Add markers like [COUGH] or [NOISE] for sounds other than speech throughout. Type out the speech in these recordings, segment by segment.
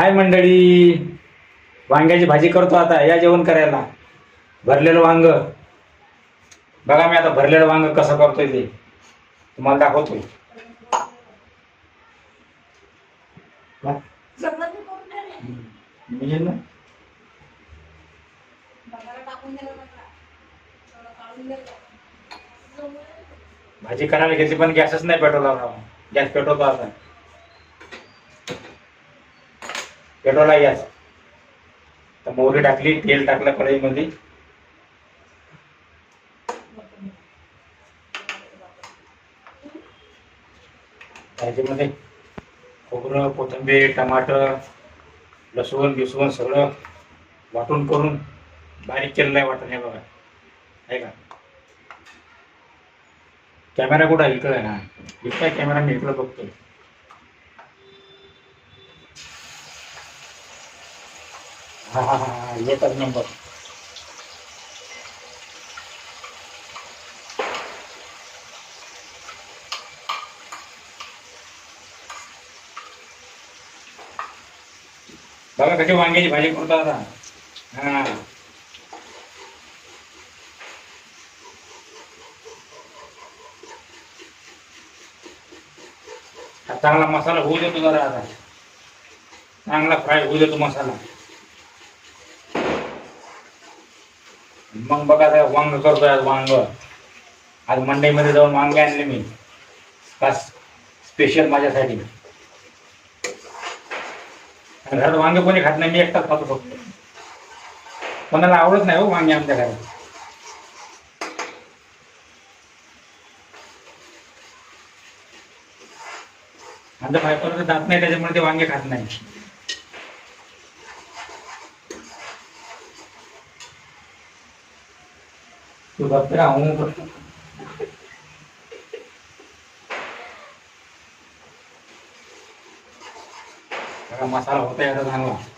हाय मंडळी. वांग्याची भाजी करतो आता. या जेवण करायला. भरलेलं वांग. बघा मी आता भरलेलं वांग कसं करतोय ते. तुम्हाला दाखवतोय. ना. भाजी करायला घेतली पण गॅसच नाही पेट्रोल गॅस पेट्रोल आता पेट्रोल आहे आज तर मोहरी टाकली तेल टाकलं कढईमध्ये. त्याच्यामध्ये खोबरं कोथिंबीर टमाटर लसूण बिसून सगळं वाटून करून बारीक केलेलं आहे वाटण हे बघा. आहे का? कॅमेरा कुठं आहे? आहे ना. इकडे कॅमेरा मी इकडं बघतोय. हा हा हा येतात नंबर बघा कशी वांग्याची भाजी करतो आता? हा चांगला मसाला होऊ देतो जरा आता. चांगला फ्राय होऊ देतो मसाला. मग बघा साहेब वांग करतोय आज वांग. आज मंडईमध्ये जाऊन वांगे आणले मी. खास स्पेशल माझ्यासाठी. घरात वांगे कोणी खात नाही मी एकटाच खातो फक्त. कोणाला आवडत नाही हो वांगे आमच्या घरात. आता बायकोला जात नाही त्याच्यामुळे ते वांगे खात नाही. तू बघते का हूं करतो. बघा, मसाला होता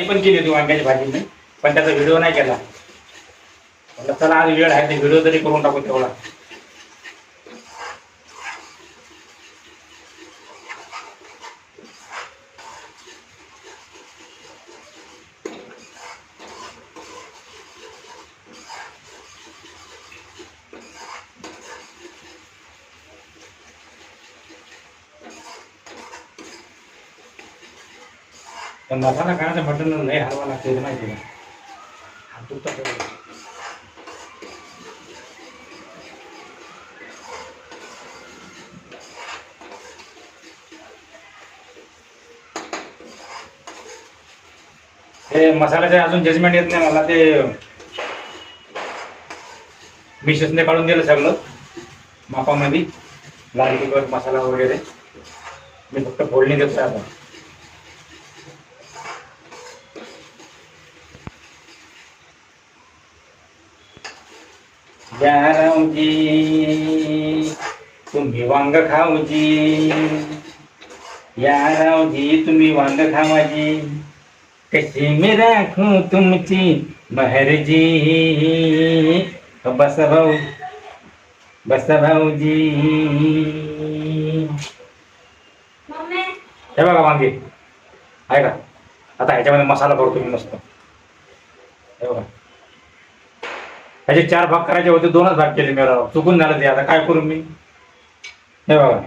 याचा आधी पण केली होती वांग्याची भाजी मी पण त्याचा व्हिडिओ नाही केला. म्हटलं चला आज वेळ आहे ते व्हिडिओ तरी करून टाकू तेवढा. मसाला खाण्याचं मटन लय हलवा लागते ते माहिती का? हात हे मसाल्याचे अजून जजमेंट येत नाही मला ते मिसेसने काढून दिलं सगळं मापामध्ये लाल तिखट मसाला वगैरे. मी फक्त फोडणी देतो आता. रावजी तुम्ही वांग खाऊजी या रावजी तुम्ही वांग खावाजी कशी मी राखू तुमची बहरजी. बस भाऊ बस भाऊजी. हे बघा वांगे. आहे का आता ह्याच्यामध्ये मसाला भरतो मी मस्त. हे बघा. ह्याचे चार भाग करायचे होते दोनच भाग केले मी राव. चुकून झालं ते आता. काय करू मी? हे बघा.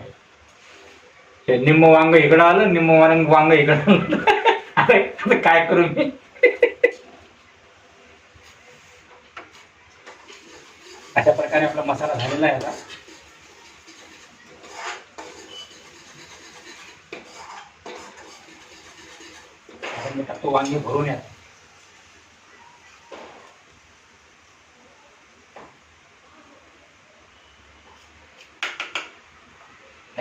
हे निम्म वांग इकडं आलं निम्म वांग वांग इकडं आलं. [LAUGHS] आता काय करू मी? अशा प्रकारे आपला मसाला झालेला आहे आता. आता मी टाकतो वांगी भरून या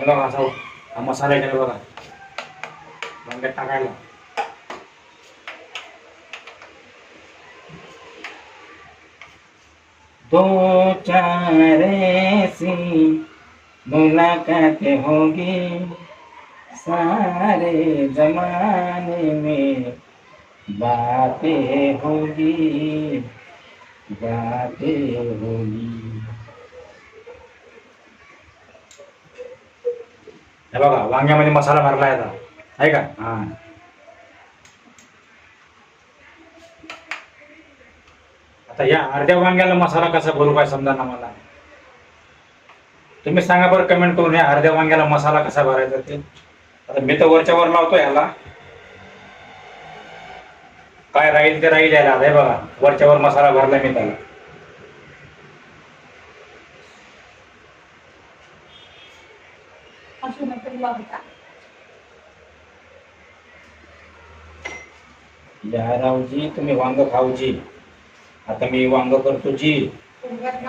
हे बघा असा हा मसाला आहे बघा वांग्यात टाकायला तो चार ऐसी मुलाकात होगी सारे जमाने में बातें होगी बातें होगी हे बघा वांग्यामध्ये मसाला भरला आहे आता. आहे का? हा. आता या अर्ध्या वांग्याला मसाला कसा भरू काय समजा ना मला? तुम्ही सांगा बरं कमेंट करून या अर्ध्या वांग्याला मसाला कसा भरायचा ते. आता मी तर वरच्या वर लावतो ह्याला काय राहील ते राहील याला. हे बघा वरच्या वर मसाला भरला मी त्याला. वागता. या रावजी तुम्ही वांग खाऊजी आता मी वांग करतो जी. उगाच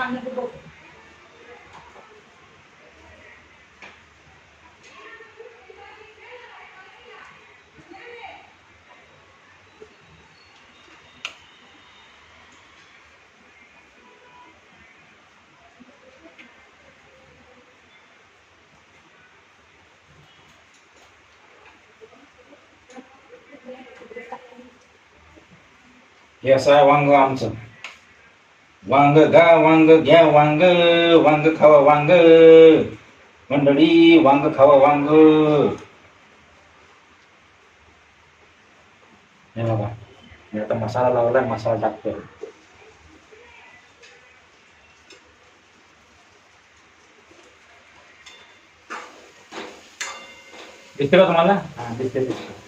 नांदत बघ. हे असं आहे वांग आमचं वांग गा वांग घ्या वांग वांग खावा वांग मंडळी वांग खावा वांग हे बघा मी आता मसाला लावलाय मसाला टाकतोय दिसते का तुम्हाला हा दिसते दिसते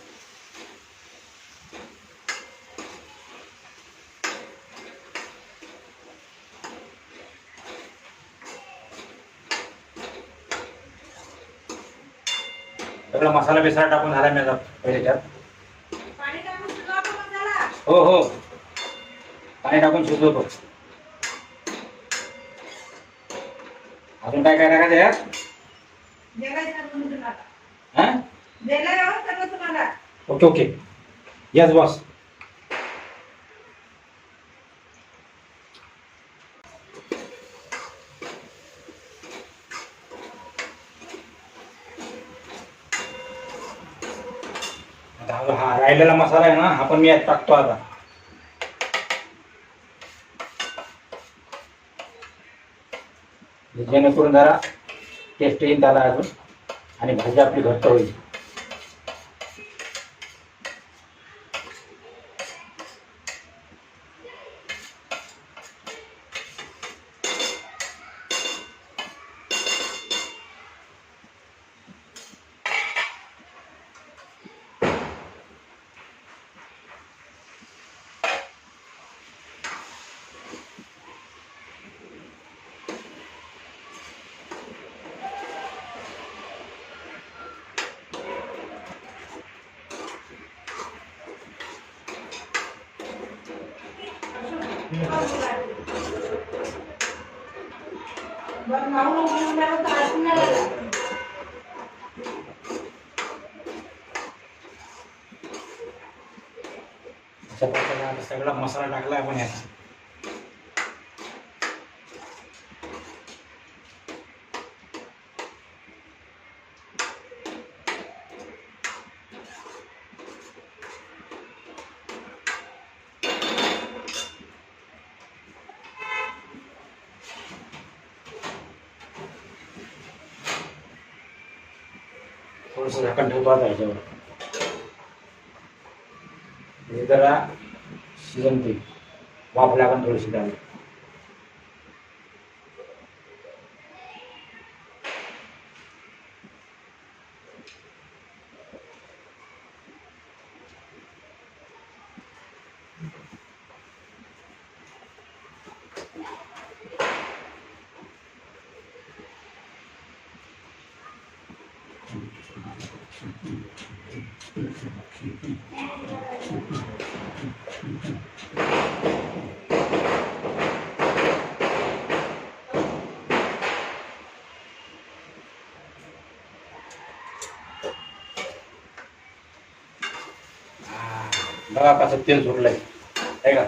मसाला बिसाला टाकून झाला मी आता पहिले त्यात पाणी टाकून शिजवा का मसाला? हो हो. पाणी टाकून शिजवतो. अजून काय काय टाकायचं यात. हा. Okay okay. यस बॉस हा राहिलेला मसाला आहे ना हा पण मी यात टाकतो आता. जेणेकरून जरा टेस्ट येईल त्याला अजून आणि भाजी आपली घट्ट होईल. सगळा मसाला टाकला आपण याचा थोडस झाकण ठेवतो आता याच्यावर हे जरा शिजवते वाफ लागून थोडीशी त्याला बघा कसं तेल सुटलंय आहे का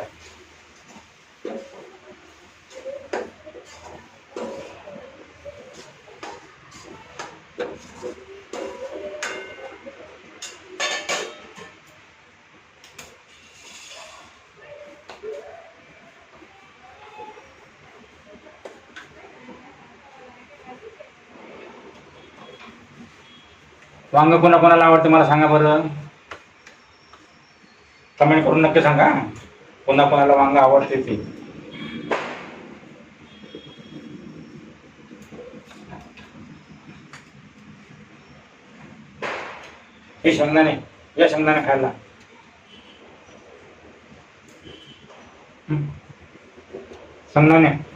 वांग कोणा कोणाला आवडते मला सांगा बरं. कमेंट करून नक्की सांगा. कोणा कोणाला वांग आवडते ते. हे शेंगदाणे या शेंगदाणे खायला. हं. शेंगदाणे.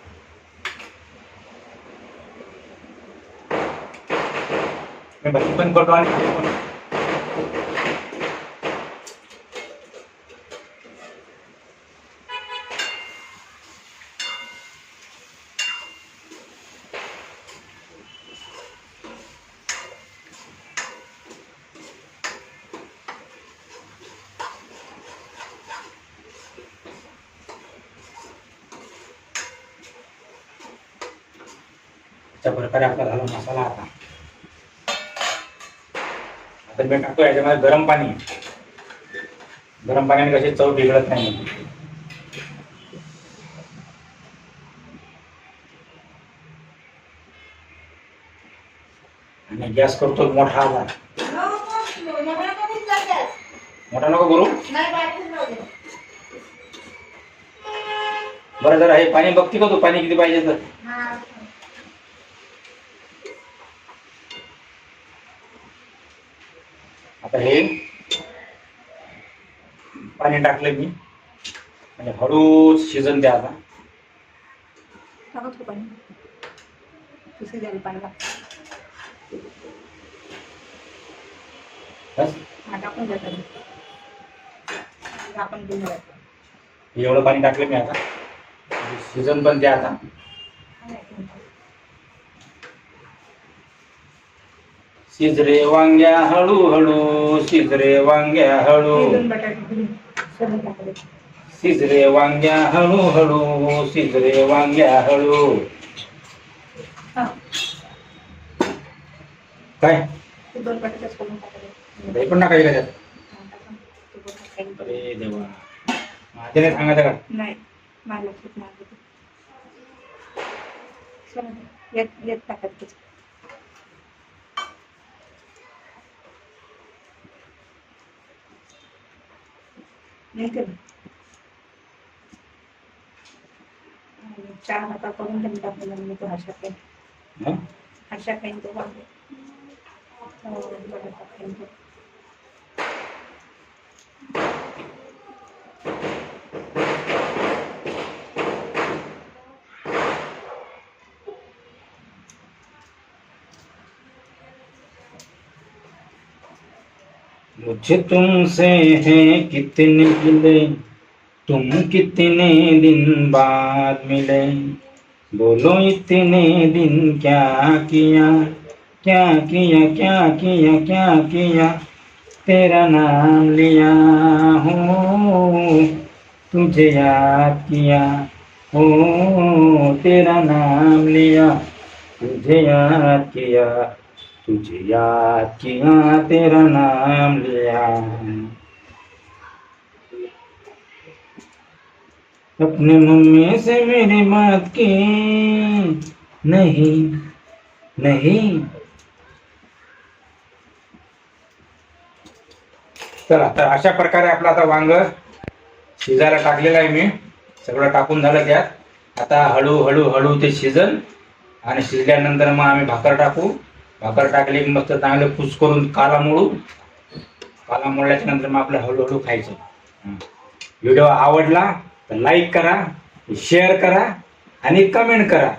मी भजी पण करतो आणि खातो पण. अशा प्रकारे आपला आता मी टाकतो याच्यामध्ये गरम पाणी. गरम पाण्याने कशी चव बिघडत नाही. आणि गॅस करतो मोठा आला मोठा नको करू. बरं जरा हे पाणी बघते का तू पाणी किती पाहिजे तर. आता हे पाणी टाकलं मी. आणि हळूच शिजन द्या आता. टाकत पाणी. द्यायला पाणी लागतं एवढं पाणी टाकलं मी आता. शिजन पण द्या आता. शिजरे वांग्या हळू हळू शिजरे वांग्या हळू शिजरे वांग्या हळू हळू शिजरे वांग्या हळू काय दही पण टाकायचं का त्यात टाका. ते दोन टाकायचे. अरे देवा माझ्या नाही सांगायचं का नाही मला नाही आलं ते. सोडून द्या. येत येत टाकत त्याच्यात. नाही का आणि चार नका करून त्यांनी टाकलेला मी तो हर्षा काही? हर्षा काही तो वांगे हो, खाईन मुझे तुमसे है कितने गिले तुम कितने दिन बाद मिले? बोलो इतने दिन क्या किया? क्या किया क्या किया क्या किया? तेरा नाम लिया हो तुझे याद किया हो तेरा नाम लिया तुझे याद किया तुझे याद किया तेरा नाम लिया अपने मम्मी से मेरी बात की. नहीं नहीं. चला तर अशा प्रकारे आपलं आता वांग शिजायला टाकलेलं आहे मी. सगळं टाकून झालं त्यात. आता हळू हळू हळू ते शिजन. आणि शिजल्यानंतर मग आम्ही भाकर टाकू. भाकर टाकली की मस्त चांगले कुस करून काला मोडू काला मोडल्याच्या नंतर मग आपलं हळूहळू खायचं. व्हिडिओ आवडला तर लाईक करा शेअर करा आणि कमेंट करा.